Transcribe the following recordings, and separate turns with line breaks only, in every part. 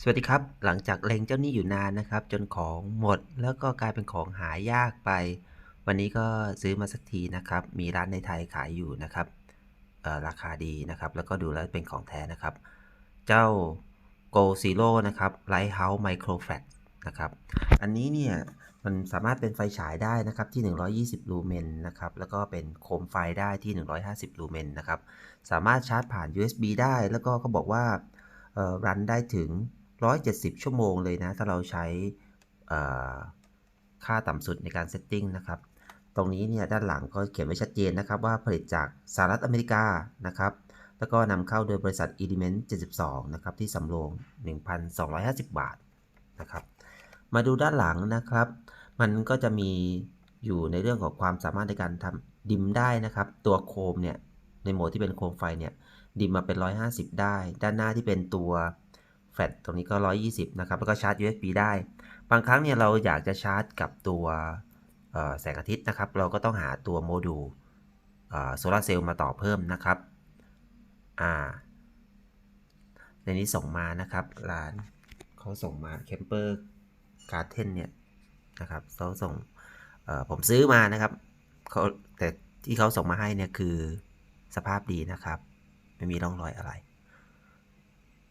สวัสดีครับ หลังจากเล็งเจ้าหนี้อยู่นานนะครับ จนของหมดแล้วก็กลายเป็นของหายากไป วันนี้ก็ซื้อมาสักทีนะครับ มีร้านในไทยขายอยู่นะครับราคาดีนะครับ แล้วก็ดูแล้วเป็นของแท้นะครับ เจ้า Go Zero นะครับ Lighthouse Micro Flash นะครับ อันนี้เนี่ยมันสามารถเป็นไฟฉายได้นะครับที่ 120 ลูเมนนะครับ แล้วก็เป็นโคมไฟได้ที่ 150 ลูเมนนะครับ สามารถชาร์จผ่าน USB ได้ แล้วก็เขาบอกว่าเอ่อรันได้ถึง 170 ชั่วโมงเลยนะ ถ้าเราใช้ค่าต่ำสุดในการเซตติ้งนะครับ ตรงนี้เนี่ยด้านหลังก็เขียนไว้ชัดเจนนะครับ ว่าผลิตจากสหรัฐอเมริกานะครับ แล้วก็นำเข้าโดยบริษัท Element 72 นะครับ ที่สำโรง 1,250 บาทนะครับ มาดูด้านหลังนะครับ มันก็จะมีอยู่ในเรื่องของความสามารถในการทำดิมได้นะครับ ตัวโคมเนี่ยในโหมดที่เป็นโคมไฟเนี่ยดิมมาเป็น 150 ได้ ด้านหน้าที่เป็นตัว แฟลชตรงนี้ก็ 120 นะครับ แล้วก็ชาร์จ USB ได้ บางครั้งเนี่ยเราอยากจะชาร์จกับตัวแสงอาทิตย์นะครับ เราก็ต้องหาตัวโมดูลโซลาร์เซลล์มาต่อเพิ่มนะครับ อ่า ในนี้ส่งมานะครับร้านเขาส่งมาเคมเปอร์การ์เทนเนี่ยนะครับเขาส่งผมซื้อมานะครับเขาแต่ที่เขาส่งมาให้เนี่ยคือสภาพดีนะครับ ไม่มีร่องรอยอะไร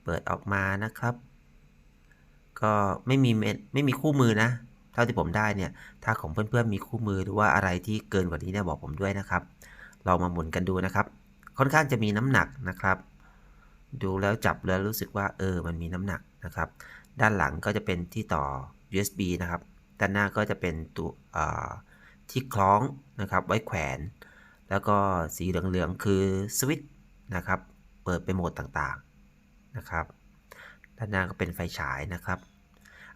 เปิดออกมานะครับ ก็ไม่มีไม่มีคู่มือนะ เท่าที่ผมได้เนี่ย ถ้าของเพื่อนๆมีคู่มือหรือว่าอะไรที่เกินกว่านี้เนี่ยบอกผมด้วยนะครับ เรามาหมุนกันดูนะครับ ค่อนข้างจะมีน้ำหนักนะครับ ดูแล้วจับแล้วรู้สึกว่าเออมันมีน้ำหนักนะครับ ด้านหลังก็จะเป็นที่ต่อ USB นะครับ ด้านหน้าก็จะเป็นตัวที่คล้องนะครับไว้แขวน แล้วก็สีเหลืองๆคือสวิตช์นะครับ เปิดเป็นโหมดต่างๆ นะครับด้านหน้าก็เป็นไฟฉายนะครับ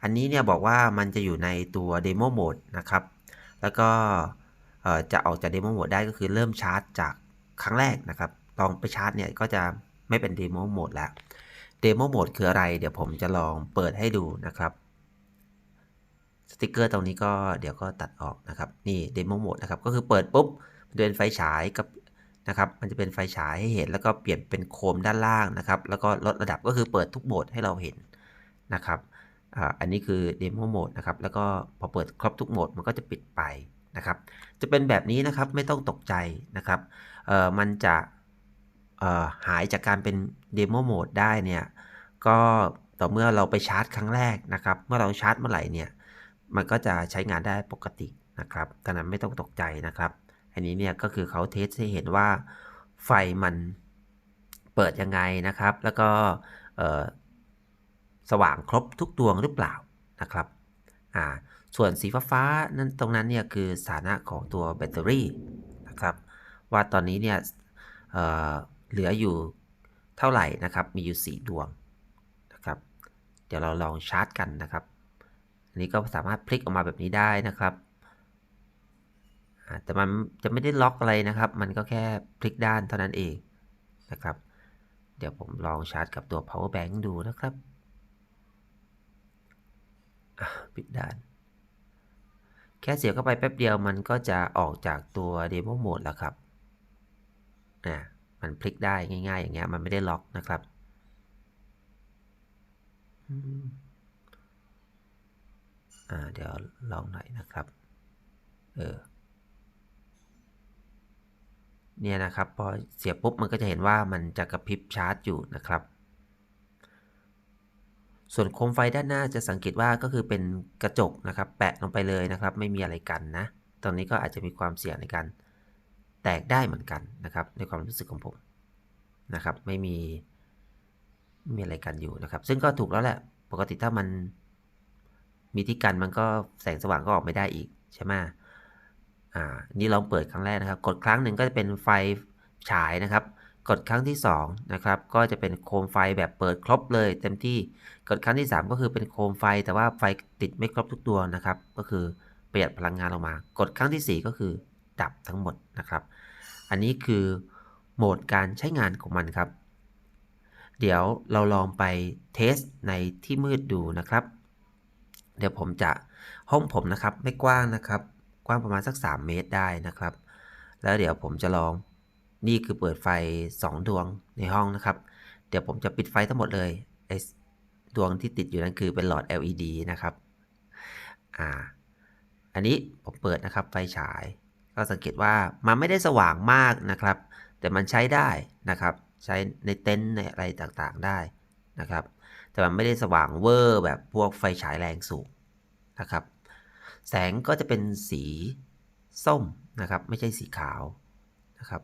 อันนี้เนี่ยบอกว่ามันจะอยู่ในตัวเดโมโหมดนะครับ แล้วก็จะออกจากเดโมโหมดได้ก็คือเริ่มชาร์จจากครั้งแรกนะครับ ลองไปชาร์จเนี่ยก็จะไม่เป็นเดโมโหมดแล้วเดโมโหมดคืออะไร เดี๋ยวผมจะลองเปิดให้ดูนะครับสติกเกอร์ตรงนี้ก็เดี๋ยวก็ตัดออกนะครับ นี่เดโมโหมดนะครับ ก็คือเปิดปุ๊บเป็นไฟฉายกับ นะครับมันจะเป็นไฟฉายให้เห็น แล้วก็เปลี่ยนเป็นโคมด้านล่างนะครับ แล้วก็ลดระดับก็คือเปิดทุกโหมดให้เราเห็นนะครับอันนี้คือเดโมโหมดนะครับ แล้วก็พอเปิดครบทุกโหมดมันก็จะปิดไปนะครับ จะเป็นแบบนี้นะครับไม่ต้องตกใจนะครับมันจะหายจากการเป็นเดโมโหมดได้เนี่ยก็ต่อเมื่อเราไปชาร์จครั้งแรกนะครับ เมื่อเราชาร์จเมื่อไหร่เนี่ย มันก็จะใช้งานได้ปกตินะครับดังนั้นไม่ต้องตกใจนะครับ อันนี้เนี่ยก็คือเขาเทสให้เห็นว่าไฟมันเปิดยังไงนะครับ แล้วก็สว่างครบทุกดวงหรือเปล่านะครับอ่าส่วนสีฟ้าๆนั้นตรงนั้นเนี่ยคือสถานะของตัวแบตเตอรี่นะครับ ว่าตอนนี้เนี่ยเเหลืออยู่เท่าไหร่นะครับ มีอยู่ 4 ดวงนะครับ เดี๋ยวเราลองชาร์จกันนะครับ อันนี้ก็สามารถพลิกออกมาแบบนี้ได้นะครับ แต่มันจะไม่ได้ล็อกอะไรนะครับ มันก็แค่พลิกด้านเท่านั้นเองนะครับ เดี๋ยวผมลองชาร์จกับตัว power bank ดูนะครับปิดด้าน แค่เสียบเข้าไปแป๊บเดียวมันก็จะออกจากตัว demo mode แล้วครับอ่มันพลิกได้ง่าย ๆ อย่างเงี้ยมันไม่ได้ล็อกนะครับอ่าเดี๋ยวลองหน่อยนะครับ เออ เนี่ยนะครับพอเสียบปุ๊บมันก็จะเห็นว่ามันจะกระพริบชาร์จอยู่นะครับ ส่วนโคมไฟด้านหน้าจะสังเกตว่าก็คือเป็นกระจกนะครับแปะลงไปเลยนะครับ ไม่มีอะไรกันนะ ตรงนี้ก็อาจจะมีความเสี่ยงในการแตกได้เหมือนกันนะครับ ในความรู้สึกของผมนะครับ ไม่มีมีอะไรกันอยู่นะครับ ซึ่งก็ถูกแล้วแหละ ปกติถ้ามันมีที่กันมันก็แสงสว่างก็ออกไม่ได้อีกใช่ไหม อ่านี่ลองเปิดครั้งแรกนะครับ กดครั้งหนึ่งก็จะเป็นไฟฉายนะครับ กดครั้งที่2นะครับก็จะเป็นโคมไฟแบบเปิดครบเลย เต็มที่กดครั้งที่ 3 ก็คือเป็นโคมไฟ แต่ว่าไฟติดไม่ครบทุกดวงนะครับ ก็คือประหยัดพลังงานลงมา กดครั้งที่ 4 ก็คือดับทั้งหมดนะครับ อันนี้คือโหมดการใช้งานของมันครับ เดี๋ยวเราลองไปเทสในที่มืดดูนะครับ เดี๋ยวผมจะห้องผมนะครับไม่กว้างนะครับ กว้างประมาณสัก 3 เมตรได้นะครับ แล้วเดี๋ยวผมจะลองนี่คือเปิดไฟ 2 ดวงในห้องนะครับ เดี๋ยวผมจะปิดไฟทั้งหมดเลยไอ้ดวงที่ติดอยู่นั้นคือเป็นหลอด LED นะครับอ่าอันนี้ผมเปิดนะครับไฟฉาย ก็สังเกตว่ามันไม่ได้สว่างมากนะครับ แต่มันใช้ได้นะครับ ใช้ในเต็นท์ในอะไรต่างๆได้นะครับ แต่มันไม่ได้สว่างเวอร์แบบพวกไฟฉายแรงสูงนะครับ แสงก็จะเป็นสีส้มนะครับ ไม่ใช่สีขาวนะครับ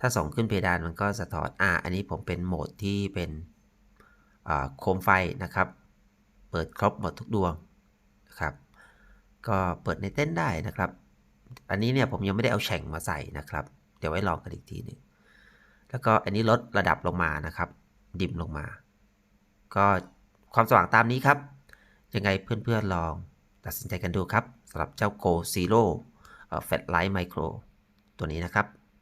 ถ้าส่องขึ้นเพดานมันก็สะท้อน อ่า อันนี้ผมเป็นโหมดที่เป็นโคมไฟนะครับ เปิดครบหมดทุกดวงนะครับ ก็เปิดในเต้นได้นะครับ อันนี้เนี่ยผมยังไม่ได้เอาแฉ่งมาใส่นะครับ เดี๋ยวไว้ลองกันอีกทีหนึงแล้วก็อันนี้ลดระดับลงมานะครับ ดิ่มลงมา ก็ความสว่างตามนี้ครับ ยังไงเพื่อนๆลองตัดสินใจกันดูครับสำหรับเจ้า Go Zero เอ่อ Fat Light Micro ตัวนี้นะครับ